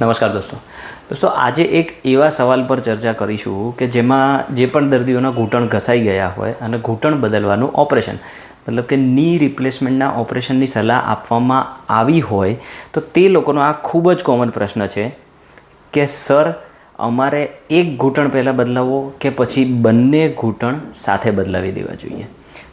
નમસ્કાર દોસ્તો. દોસ્તો, આજે એક એવા સવાલ પર ચર્ચા કરીશું કે જેમાં જે પણ દર્દીઓના ઘૂંટણ ઘસાઈ ગયા હોય અને ઘૂંટણ બદલવાનું ઓપરેશન, મતલબ કે ની રિપ્લેસમેન્ટના ઓપરેશનની સલાહ આપવામાં આવી હોય, તો તે લોકોનો આ ખૂબ જ કોમન પ્રશ્ન છે કે, સર, અમારે એક ઘૂંટણ પહેલાં બદલાવવો કે પછી બંને ઘૂંટણ સાથે બદલાવી દેવા જોઈએ?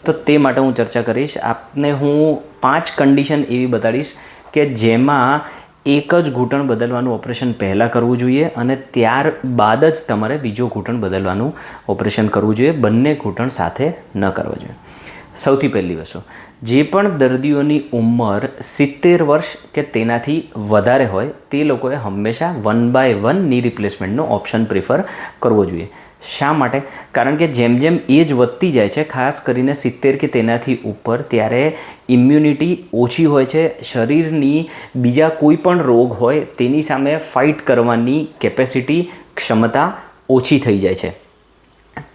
તો તે માટે હું ચર્ચા કરીશ. આપને હું પાંચ કન્ડિશન એવી બતાડીશ કે જેમાં એક જ ઘૂંટણ બદલવાનું ઓપરેશન પહેલાં કરવું જોઈએ અને ત્યારબાદ જ તમારે બીજો ઘૂંટણ બદલવાનું ઓપરેશન કરવું જોઈએ. બંને ઘૂંટણ સાથે ન કરવા જોઈએ. સૌથી પહેલી વસ્તુ, જે પણ દર્દીઓની ઉંમર સિત્તેર વર્ષ કે તેનાથી વધારે હોય તે લોકોએ હંમેશા વન બાય વનની રિપ્લેસમેન્ટનો ઓપ્શન પ્રિફર કરવો જોઈએ. શા માટે? કારણ કે જેમ જેમ એજ વધતી જાય છે, ખાસ કરીને સિત્તેર કે તેનાથી ઉપર, ત્યારે ઇમ્યુનિટી ઓછી હોય છે. શરીરની બીજા કોઈ પણ રોગ હોય, તેની સામે ફાઇટ કરવાની કેપેસિટી ક્ષમતા ઓછી થઈ જાય છે.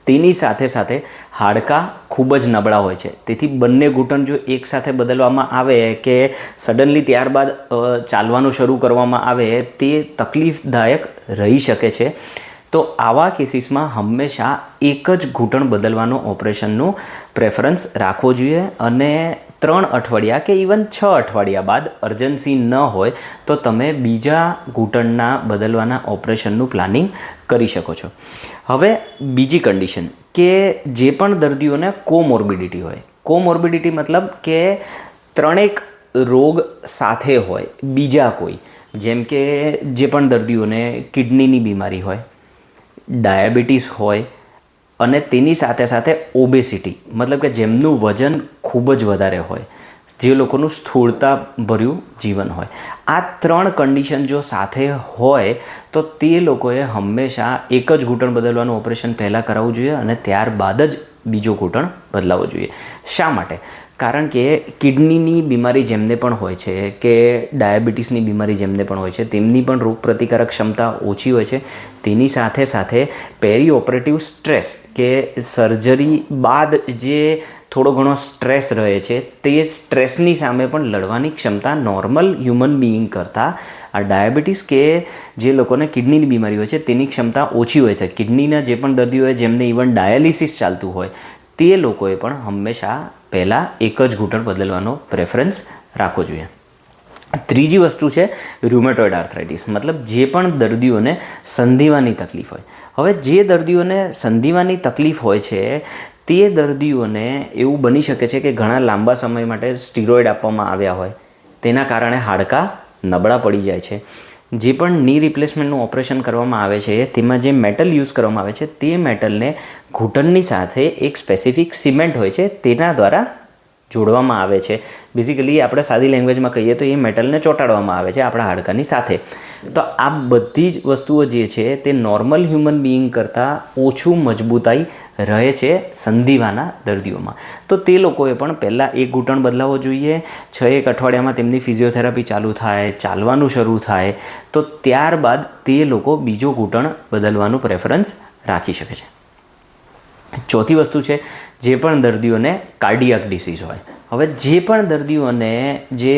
તેની સાથે સાથે હાડકાં ખૂબ જ નબળા હોય છે. તેથી બંને ઘૂંટણ જો એકસાથે બદલવામાં આવે કે સડનલી ત્યારબાદ ચાલવાનું શરૂ કરવામાં આવે, તે તકલીફદાયક રહી શકે છે. તો આવા કેસીસમાં હંમેશા એક જ ઘૂંટણ બદલવાનો ઓપરેશનનું પ્રેફરન્સ રાખવો જોઈએ અને ત્રણ અઠવાડિયા કે ઇવન છ અઠવાડિયા બાદ અર્જન્સી ન હોય તો તમે બીજા ઘૂંટણના બદલવાના ઓપરેશનનું પ્લાનિંગ કરી શકો છો. હવે બીજી કન્ડિશન કે જે પણ દર્દીઓને કોમોર્બિડિટી હોય. કોમોર્બિડિટી મતલબ કે ત્રણેક રોગ સાથે હોય બીજા કોઈ. જેમ કે જે પણ દર્દીઓને કિડનીની બીમારી હોય ડાયાબિટીસ હોય અને તેની સાથે સાથે ઓબેસિટી, મતલબ કે જેમનું વજન ખૂબ જ વધારે હોય, જે લોકોનું સ્થૂળતા ભર્યું જીવન હોય. આ ત્રણ કન્ડિશન જો સાથે હોય, તો તે લોકોએ હંમેશા એક જ ઘૂંટણ બદલવાનું ઓપરેશન પહેલાં કરાવવું જોઈએ અને ત્યારબાદ જ બીજો ઘૂંટણ બદલાવવો જોઈએ. શા માટે? કારણ કે કિડનીની બીમારી જેમને પણ હોય છે, કે ડાયાબિટીસની બીમારી જેમને પણ હોય છે, તેમની પણ રોગપ્રતિકારક ક્ષમતા ઓછી હોય છે. તેની સાથે સાથે પેરી ઓપરેટિવ સ્ટ્રેસ, કે સર્જરી બાદ જે થોડો ઘણો સ્ટ્રેસ રહે છે, તે સ્ટ્રેસની સામે પણ લડવાની ક્ષમતા નોર્મલ હ્યુમન બિઈંગ કરતાં આ ડાયાબિટીસ કે જે લોકોને કિડનીની બીમારી હોય છે, તેની ક્ષમતા ઓછી હોય છે. કિડનીના જે પણ દર્દીઓ હોય જેમને ઇવન ડાયાલિસિસ ચાલતું હોય તે લોકોએ પણ હંમેશા પહેલાં એક જ ઘૂંટણ બદલવાનો પ્રેફરન્સ રાખવો જોઈએ. ત્રીજી વસ્તુ છે રૂમેટોઇડ આર્થરાઇટિસ મતલબ જે પણ દર્દીઓને સંધિવાની તકલીફ હોય. હવે જે દર્દીઓને સંધિવાની તકલીફ હોય છે, તે દર્દીઓને એવું બની શકે છે કે ઘણા લાંબા સમય માટે સ્ટીરોઇડ આપવામાં આવ્યા હોય. તેના કારણે હાડકાં નબળા પડી જાય છે. જે પણ ની રિપ્લેસમેન્ટનું ઓપરેશન કરવામાં આવે છે, તેમાં જે મેટલ યુઝ કરવામાં આવે છે, તે મેટલને ઘૂંટણની સાથે એક સ્પેસિફિક સિમેન્ટ હોય છે, તેના દ્વારા જોડવામાં આવે છે. બેઝિકલી આપણે સાદી લેંગ્વેજમાં કહીએ તો એ મેટલને ચોંટાડવામાં આવે છે આપણા હાડકાની સાથે. તો આ બધી જ વસ્તુઓ જે છે તે નોર્મલ હ્યુમન બિઈંગ કરતાં ઓછું મજબૂતાઈ રહે છે સંધિવાના દર્દીઓમાં. તો તે લોકોએ પણ પહેલાં એક ઘૂંટણ બદલાવવો જોઈએ, છ એક અઠવાડિયામાં તેમની ફિઝિયોથેરાપી ચાલુ થાય, ચાલવાનું શરૂ થાય, તો ત્યારબાદ તે લોકો બીજો ઘૂંટણ બદલવાનું પ્રેફરન્સ રાખી શકે છે. ચોથી વસ્તુ છે, જે પણ દર્દીઓને કાર્ડિયાક ડિસીઝ હોય હવે જે પણ દર્દીઓને જે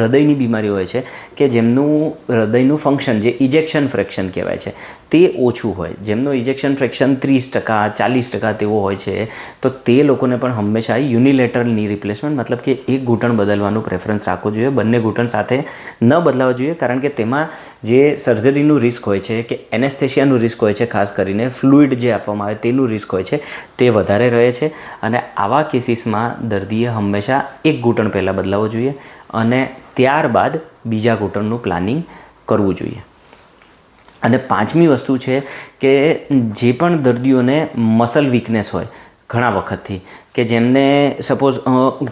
હૃદયની બીમારી હોય છે, કે જેમનું હૃદયનું ફંક્શન જે ઇજેક્શન ફ્રેક્શન કહેવાય છે, તે ઓછું હોય. જેમનું ઇજેક્શન ફ્રેક્શન ત્રીસ ટકા, ચાલીસ ટકા તેવો હોય છે, તો તે લોકોને પણ હંમેશા યુનિલેટરલની રિપ્લેસમેન્ટ મતલબ કે એક ઘૂંટણ બદલવાનું પ્રેફરન્સ રાખવું જોઈએ, બંને ઘૂંટણ સાથે ન બદલાવવા જોઈએ, કારણ કે તેમાં જે સર્જરીનું રિસ્ક હોય છે કે એનેસ્થેશિયાનું રિસ્ક હોય છે, ખાસ કરીને ફ્લુઇડ જે આપવામાં આવે તેનું રિસ્ક હોય છે, તે વધારે રહે છે. અને આવા કેસીસમાં દર્દીએ હંમેશા એક ઘૂંટણ પહેલાં બદલાવવો જોઈએ અને ત્યારબાદ બીજા ઘૂંટણનું પ્લાનિંગ કરવું જોઈએ. અને પાંચમી વસ્તુ છે કે જે પણ દર્દીઓને મસલ વીકનેસ હોય ઘણા વખતથી, કે જેમને સપોઝ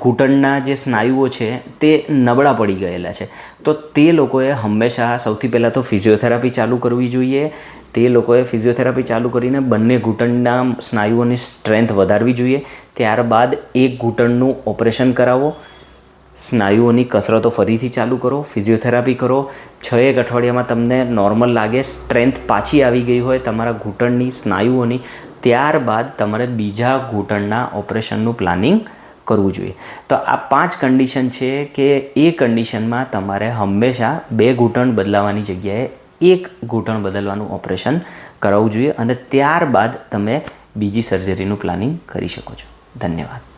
ઘૂંટણના જે સ્નાયુઓ છે તે નબળા પડી ગયેલા છે. તો તે લોકોએ હંમેશા સૌથી પહેલાં તો ફિઝિયોથેરાપી ચાલુ કરવી જોઈએ. તે લોકોએ ફિઝિયોથેરાપી ચાલુ કરીને બંને ઘૂંટણના સ્નાયુઓની સ્ટ્રેન્થ વધારવી જોઈએ. ત્યારબાદ એક ઘૂંટણનું ઓપરેશન કરાવો. સ્નાયુઓની કસરતો ફરીથી ચાલુ કરો ફિઝિયોથેરાપી કરો. છ એક અઠવાડિયામાં તમને નોર્મલ લાગે સ્ટ્રેન્થ પાછી આવી ગઈ હોય, તમારા ઘૂંટણની સ્નાયુઓની ત્યારબાદ તમારે બીજા ઘૂંટણના ઓપરેશનનું પ્લાનિંગ કરવું જોઈએ. તો આ પાંચ કન્ડિશન છે કે એ કન્ડિશનમાં તમારે હંમેશા બે ઘૂંટણ બદલાવાની જગ્યાએ એક ઘૂંટણ બદલવાનું ઓપરેશન કરાવવું જોઈએ અને ત્યારબાદ તમે બીજી સર્જરીનું પ્લાનિંગ કરી શકો છો. ધન્યવાદ.